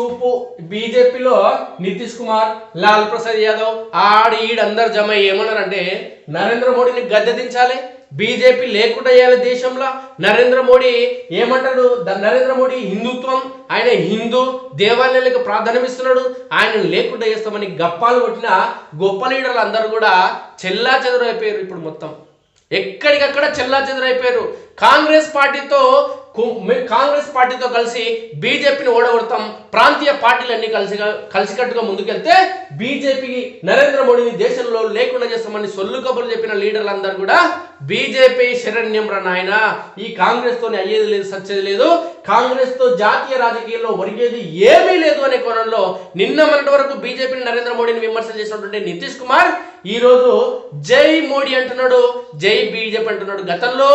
చూపు బీజేపీలో నితీష్ కుమార్ లాల్ ప్రసాద్ యాదవ్ ఆడి ఈడ అందరు జమ ఏమన్నారంటే నరేంద్ర మోడీని గద్దె దించాలి బీజేపీ లేకుండా చేయాలి దేశంలో. నరేంద్ర మోడీ ఏమంటాడు? నరేంద్ర మోడీ హిందుత్వం ఆయన హిందూ దేవాలయాలకు ప్రాధాన్యం ఇస్తున్నాడు ఆయన లేకుండా చేస్తామని గప్పాలు కొట్టిన గొప్ప లీడర్లు అందరూ కూడా చెల్లా చెదరైపోయారు ఇప్పుడు మొత్తం. ఎక్కడికక్కడ చెల్లా చెదరైపోయారు. కాంగ్రెస్ పార్టీతో కాంగ్రెస్ పార్టీతో కలిసి బీజేపీని ఓడగొడతాం ప్రాంతీయ పార్టీలన్నీ కలిసి కలిసికట్టుగా ముందుకెళ్తే బీజేపీకి నరేంద్ర మోడీని దేశంలో లేకుండా చేస్తామని సొల్లు కబుర్లు చెప్పిన లీడర్లందరూ కూడా బీజేపీ శరణ్యం రా నాయన. ఈ కాంగ్రెస్ తోని అయ్యేది లేదు సచ్చేది లేదు. కాంగ్రెస్తో జాతీయ రాజకీయాల్లో ఒరిగేది ఏమీ లేదు అనే కోణంలో నిన్న మొన్నటి వరకు బీజేపీని నరేంద్ర మోడీని విమర్శలు చేసినటువంటి నితీష్ కుమార్ ఈ రోజు జై మోడీ అంటున్నాడు జై బీజేపీ అంటున్నాడు. గతంలో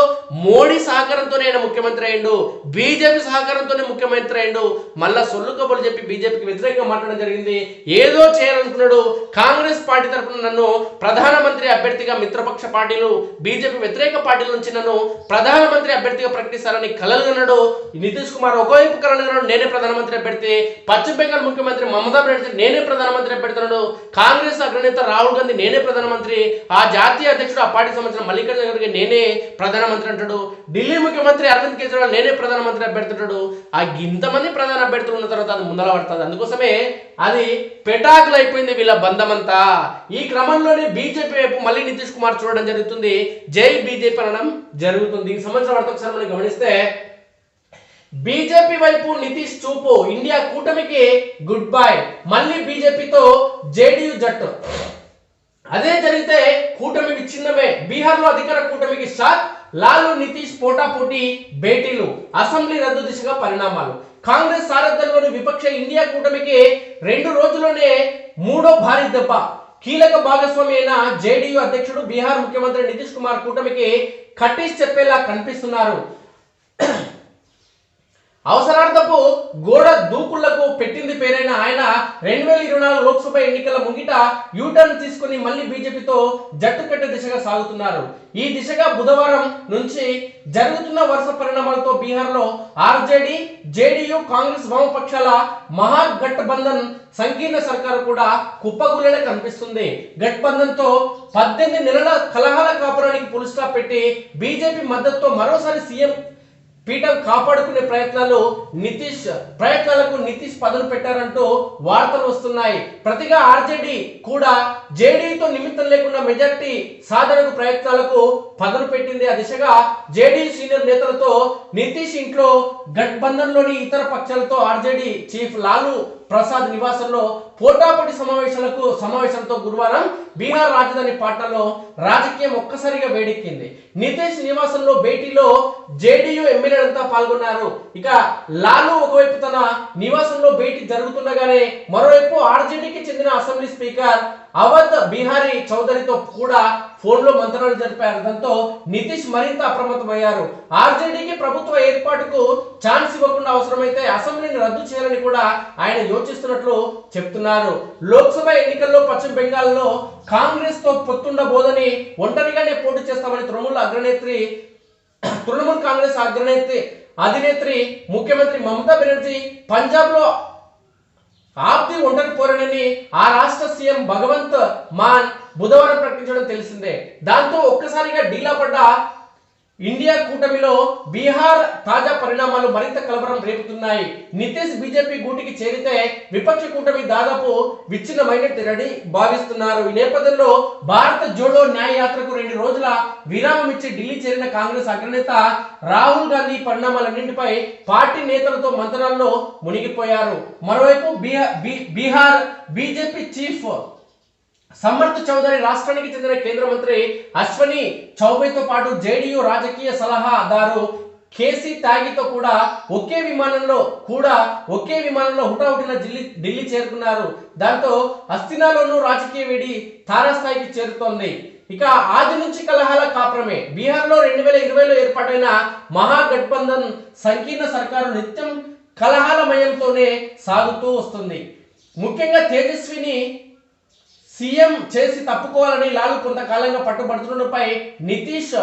మోడీ సహకారంతోనే ఆయన ముఖ్యమంత్రి అయిండు బీజేపీ సహకారంతోనే ముఖ్యమంత్రి అయిండు మళ్ళా సొల్లు కబుర్లు చెప్పి బీజేపీకి వ్యతిరేకంగా మాట్లాడడం జరిగింది. ఏదో చేయాలనుకున్నాడు. కాంగ్రెస్ పార్టీ తరఫున నన్ను ప్రధానమంత్రి అభ్యర్థిగా మిత్రపక్ష పార్టీలు బీజేపీ వ్యతిరేక పార్టీల నుంచి నన్ను ప్రధానమంత్రి అభ్యర్థిగా ప్రకటిస్తారని కలలుగన్నాడు. నితీష్ కుమార్ ఒకవైపు కలలుగన్నాడు నేనే ప్రధానమంత్రి పెడితే పశ్చిమ బెంగాల్ ముఖ్యమంత్రి మమతా బెనర్జీ నేనే ప్రధానమంత్రి పెడుతున్నాడు కాంగ్రెస్ అగ్రనేత రాహుల్ గాంధీ నేనే ప్రధానమంత్రి ఆ జాతీయ అధ్యక్షుడు ఆ పార్టీ సంబంధించిన మల్లికార్జున ఖర్గే నేనే ప్రధానమంత్రి అంటాడు ఢిల్లీ ముఖ్యమంత్రి అరవింద్ కేజ్రీవాల్ నేనే ప్రధానమంత్రి పెడుతున్నాడు ఆ ఇంతమంది ప్రధాన అభ్యర్థులు ఉన్న తర్వాత అది ముందర పడుతుంది. అందుకోసమే అది పెటాకులు అయిపోయింది వీళ్ళ బంధమంతా. ఈ క్రమంలోనే బీజేపీ వైపు మళ్ళీ నితీష్ కుమార్ చూడడం జరుగుతుంది. జై బీజేపీ అనడం జరుగుతుంది. ఈ సంవత్సరం వార్త ఒకసారి మనం గమనిస్తే బీజేపీ వైపు నితీష్ చూపు ఇండియా కూటమికి గుడ్ బై మళ్ళీ బీజేపీతో జేడీయూ జట్టు. అదే జరిగితే కూటమి విచ్ఛిన్నమే. బీహార్లో అధికార కూటమికి షాక్ లాలు నితీష్ పోటాపోటీ భేటీలు అసెంబ్లీ రద్దు దిశగా పరిణామాలు. కాంగ్రెస్ సారథ్యంలోని విపక్ష ఇండియా కూటమికి రెండు రోజుల్లోనే మూడో భారీ దెబ్బ. కీలక భాగస్వామి అయిన జేడీయూ అధ్యక్షుడు బీహార్ ముఖ్యమంత్రి నితీష్ కుమార్ కూటమికి కట్టిస్ చెప్పేలా కనిపిస్తున్నారు. అవసరార్థపు గోడ దూకుళ్ళకు పెట్టింది పేరైన ఆయన రెండు వేల ఇరవై నాలుగు లోక్సభ ఎన్నికల ముంగిట యూటర్న్ తీసుకుని మళ్ళీ బీజేపీతో జట్టు కట్టే దిశగా సాగుతున్నారు. ఈ దిశగా బుధవారం నుంచి జరుగుతున్న వరుస పరిణామాలతో బీహార్లో ఆర్జేడీ జేడీయూ కాంగ్రెస్ వామపక్షాల మహాగఠబంధన్ సంకీర్ణ సర్కారు కూడా కుప్పగులనే కనిపిస్తుంది. గఠబంధన్తో పద్దెనిమిది నెలల కలహాల కాపురానికి పులుస్టాప్ పెట్టి బీజేపీ మద్దతుతో మరోసారి సీఎం పీఠం కాపాడుకునే ప్రయత్నాలు నితీష్ ప్రయత్నాలకు నితీష్ పదలు పెట్టారంటూ వార్తలు వస్తున్నాయి. ప్రతిగా ఆర్జేడీ కూడా జేడీతో నిమిత్తం లేకుండా మెజార్టీ సాధనకు ప్రయత్నాలకు పదలు పెట్టింది. ఆ దిశగా జేడీ సీనియర్ నేతలతో నితీష్ ఇంట్లో గట్బంధన్లోని ఇతర పక్షాలతో ఆర్జేడీ చీఫ్ లాలు ప్రసాద్ నివాసంలో పోటాపోటీ సమావేశాలకు సమావేశంతో గురువారం బీహార్ రాజధాని పాట్నాలో రాజకీయం ఒక్కసారిగా వేడెక్కింది. నితీష్ నివాసంలో భేటీలో జేడీయూ ఎమ్మెల్యేలంతా పాల్గొన్నారు. ఇక లాలు ఒకవైపు తన నివాసంలో భేటీ జరుగుతుండగానే మరోవైపు ఆర్జేడీకి చెందిన అసెంబ్లీ స్పీకర్ అవధ్ బిహారీ చౌదరితో కూడా ఫోన్లో మంత్రాలు జరిపారు. దాంతో నితీష్ మరింత అప్రమత్తమయ్యారు. ఆర్జేడీకి ప్రభుత్వ ఏర్పాటుకు ఛాన్స్ ఇవ్వకుండా అవసరమైతే అసెంబ్లీని రద్దు చేయాలని కూడా ఆయన యోచిస్తున్నట్లు చెప్తున్నారు. లోక్సభ ఎన్నికల్లో పశ్చిమ బెంగాల్లో కాంగ్రెస్తో పొత్తుండబోదని ఒంటరిగానే పోటీ చేస్తామని తృణమూల అగ్రనేత్రి తృణమూల్ కాంగ్రెస్ అగ్రనేత్రి అధినేత్రి ముఖ్యమంత్రి మమతా బెనర్జీ పంజాబ్లో ఆప్ది ఉండకపోరనని ఆ రాష్ట్ర సీఎం భగవంత్ మాన్ బుధవారం ప్రకటించడం తెలిసిందే. దాంతో ఒక్కసారిగా డీలా పడ్డ ఇండియా కూటమిలో బీహార్ తాజా పరిణామాలు మరింత కలవరం రేపుతున్నాయి. నితీష్ బీజేపీ గూటికి చేరితే విపక్ష కూటమి దాదాపు విచ్ఛిన్నమైనట్టు భావిస్తున్నారు. ఈ నేపథ్యంలో భారత జోడో న్యాయ యాత్రకు రెండు రోజుల విరామం ఇచ్చి ఢిల్లీ చేరిన కాంగ్రెస్ అగ్రనేత రాహుల్ గాంధీ పరిణామాలన్నింటిపై పార్టీ నేతలతో మంత్రాల్లో మునిగిపోయారు. మరోవైపు బీహార్ బీహార్ బీజేపీ చీఫ్ సమర్థ్ చౌదరి రాష్ట్రానికి చెందిన కేంద్ర మంత్రి అశ్వని చౌబేతో పాటు జేడీయూ రాజకీయ సలహాదారు కేసీ త్యాగితో కూడా ఒకే విమానంలో కూడా ఒకే విమానంలో హుటాహుటిన ఢిల్లీ ఢిల్లీ చేరుకున్నారు. దాంతో అస్థినాలోనూ రాజకీయ వేడి తారాస్థాయికి చేరుతోంది. ఇక ఆది నుంచి కలహాల కాపురమే. బీహార్లో రెండు వేల ఇరవైలో ఏర్పాటైన మహాగఠబంధన్ సంకీర్ణ సర్కారు నిత్యం కలహాలమయంతోనే సాగుతూ వస్తుంది. ముఖ్యంగా తేజస్విని సీఎం చేసి తప్పుకోవాలని లాలు కొంతకాలంగా పట్టుబడుతుండపై నితీష్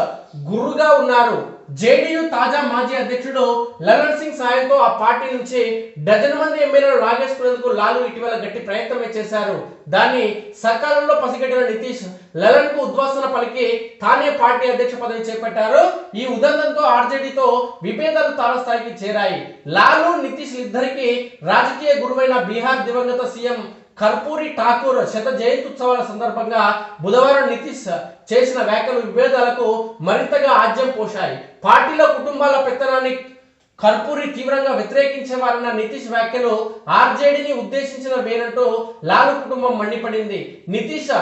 గురుగా ఉన్నారు. జేడీయూ తాజా మాజీ అధ్యక్షుడు లలన్ సింగ్ సాయంతో ఆ పార్టీ నుంచి డజన్ మంది ఎమ్మెల్యేలు లాగేసుకునేందుకు లాలు ఇటీవల గట్టి ప్రయత్నమే చేశారు. దాన్ని సకాలంలో పసిగట్టిన నితీష్ లలన్కు ఉద్వాసన పలికి తానే పార్టీ అధ్యక్ష పదవి చేపట్టారు. ఈ ఉదంతంతో ఆర్జేడీతో విభేదాలు తారస్థాయికి చేరాయి. లాలు నితీష్ ఇద్దరికి రాజకీయ గురువైన బీహార్ దివంగత సీఎం కర్పూరి ఠాకూర్ శత జయంతి ఉత్సవాల సందర్భంగా బుధవారం నితీష్ చేసిన వ్యాఖ్యలు విభేదాలకు మరింతగా ఆజ్యం పోశాయి. పార్టీలో కుటుంబాల పెత్తనాన్ని కర్పూరి తీవ్రంగా వ్యతిరేకించేవారన్న నితీష్ వ్యాఖ్యలు ఆర్జేడీని ఉద్దేశించిన వేనంటూ లాలు కుటుంబం మండిపడింది. నితీష్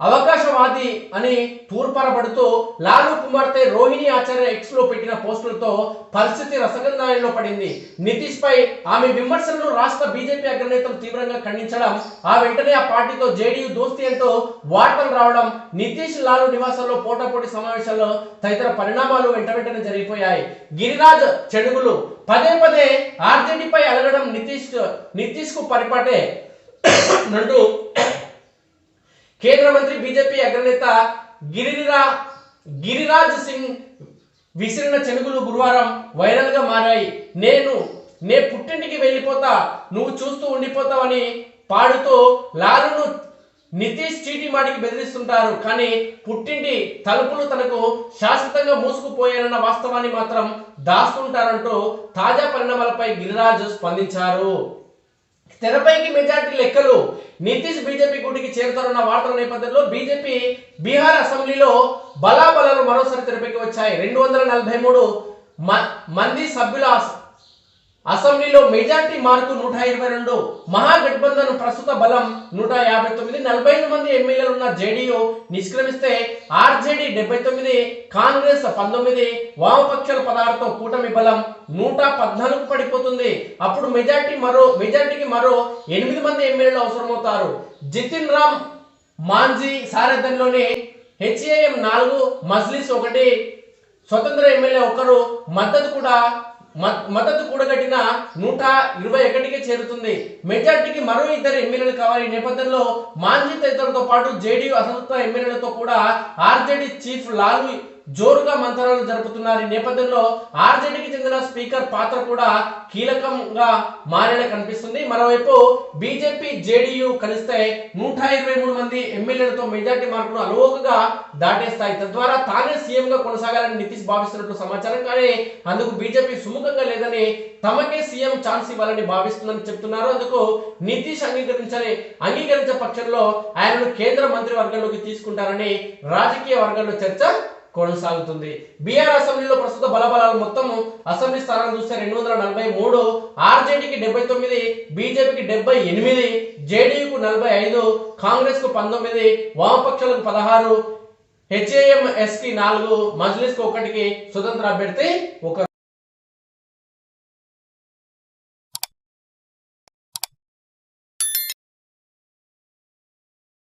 అవకాశవాది అని తూర్పరబడుతూ లాలు కుమార్తె రోహిణి ఆచార్య ఎక్స్లో పెట్టిన పోస్టులతో పరిస్థితి రసగంధాయంలో పడింది. నితీష్ పై ఆమె విమర్శలను రాష్ట్ర బీజేపీ అగ్రనేతలు తీవ్రంగా ఖండించడం ఆ వెంటనే ఆ పార్టీతో జేడీయూ దోస్తి అంటూ వార్తలు రావడం నితీష్ లాలు నివాసాల్లో పోటాపోటీ సమావేశాల్లో తదితర పరిణామాలు వెంట వెంటనే జరిగిపోయాయి. గిరిరాజ్ చెడుగులు. పదే పదే ఆర్జేడీపై అలగడం నితీష్ నితీష్కు పరిపాటే. అంటూ కేంద్ర మంత్రి బీజేపీ అగ్రనేత గిరిరా గిరిరాజ్ సింగ్ విసిరిన చెనుగులు గురువారం వైరల్గా మారాయి. నేను నే పుట్టింటికి వెళ్ళిపోతా నువ్వు చూస్తూ ఉండిపోతావని పాడుతూ లాలును నితీష్ చీటి మాటికి బెదిరిస్తుంటారు. కానీ పుట్టింటి తలుపులు తనకు శాశ్వతంగా మూసుకుపోయానన్న వాస్తవాన్ని మాత్రం దాస్తుంటారంటూ తాజా పరిణామాలపై గిరిరాజు స్పందించారు. తెరపైకి మెజార్టీ లెక్కలు. నితీష్ బీజేపీ గుడికి చేరుతారన్న వార్తల నేపథ్యంలో బీజేపీ బీహార్ అసెంబ్లీలో బలాబలాలు మరోసారి తెరపైకి వచ్చాయి. రెండు వందల నలభై మూడు మంది సభ్యుల అసెంబ్లీలో మెజార్టీ మార్కు నూట ఇరవై రెండు మహాగఠబంధన్ ప్రస్తుత బలం నూట యాభై తొమ్మిది నలభై ఐదు మంది ఎమ్మెల్యేలు ఉన్న జేడీయూ నిష్క్రమిస్తే ఆర్జేడీ డెబ్బై తొమ్మిది కాంగ్రెస్ పంతొమ్మిది వామపక్షాల పదహారుతో కూటమి బలం నూట పద్నాలుగు పడిపోతుంది. అప్పుడు మెజార్టీ మరో మెజార్టీకి మరో ఎనిమిది మంది ఎమ్మెల్యేలు అవసరమవుతారు. జితిన్ రామ్ మాంజీ సారథ్యంలోని హెచ్ఏఎం నాలుగు మజ్లిస్ ఒకటి స్వతంత్ర ఎమ్మెల్యే ఒకరు మద్దతు కూడా మద్దతు కూడగట్టిన నూట ఇరవై ఒకటికి చేరుతుంది. మెజార్టీకి మరో ఇద్దరు ఎమ్మెల్యేలు కావాలి. ఈ నేపథ్యంలో మాంజీ తదితరులతో పాటు జేడీయూ అసంతృప్త ఎమ్మెల్యేలతో కూడా ఆర్జేడీ చీఫ్ లాలు జోరుగా మంత్రాలు జరుపుతున్నారు ఈ నేపథ్యంలో ఆర్జేడీకి చెందిన స్పీకర్ పాత్ర కూడా కీలకంగా మారేలా కనిపిస్తుంది. మరోవైపు బీజేపీ జేడీయూ కలిస్తే నూట ఇరవై మూడు మంది ఎమ్మెల్యేలతో మెజార్టీ మార్కును అలవోకగా దాటేస్తాయి. తద్వారా తానే సీఎం గా కొనసాగాలని నితీష్ భావిస్తున్నట్లు సమాచారం. కానీ అందుకు బీజేపీ సుముఖంగా లేదని తమకే సీఎం ఛాన్స్ ఇవ్వాలని భావిస్తుందని చెప్తున్నారు. అందుకు నితీష్ అంగీకరించని అంగీకరించే పక్షంలో ఆయనను కేంద్ర మంత్రి వర్గంలోకి తీసుకుంటారని రాజకీయ వర్గాల్లో చర్చ కొనసాగుతుంది. బీఆర్ అసెంబ్లీలో ప్రస్తుత బలబలాలు మొత్తం అసెంబ్లీ స్థానాలు చూస్తే రెండు వందల నలభై మూడు ఆర్జేడీకి డెబ్బై తొమ్మిది బీజేపీకి డెబ్బై ఎనిమిది జేడీయూకు నలభై ఐదు కాంగ్రెస్కు పంతొమ్మిది వామపక్షాలకు పదహారు హెచ్ఏఎంఎస్కి నాలుగు మజ్లిస్కు ఒకటికి స్వతంత్ర అభ్యర్థి ఒక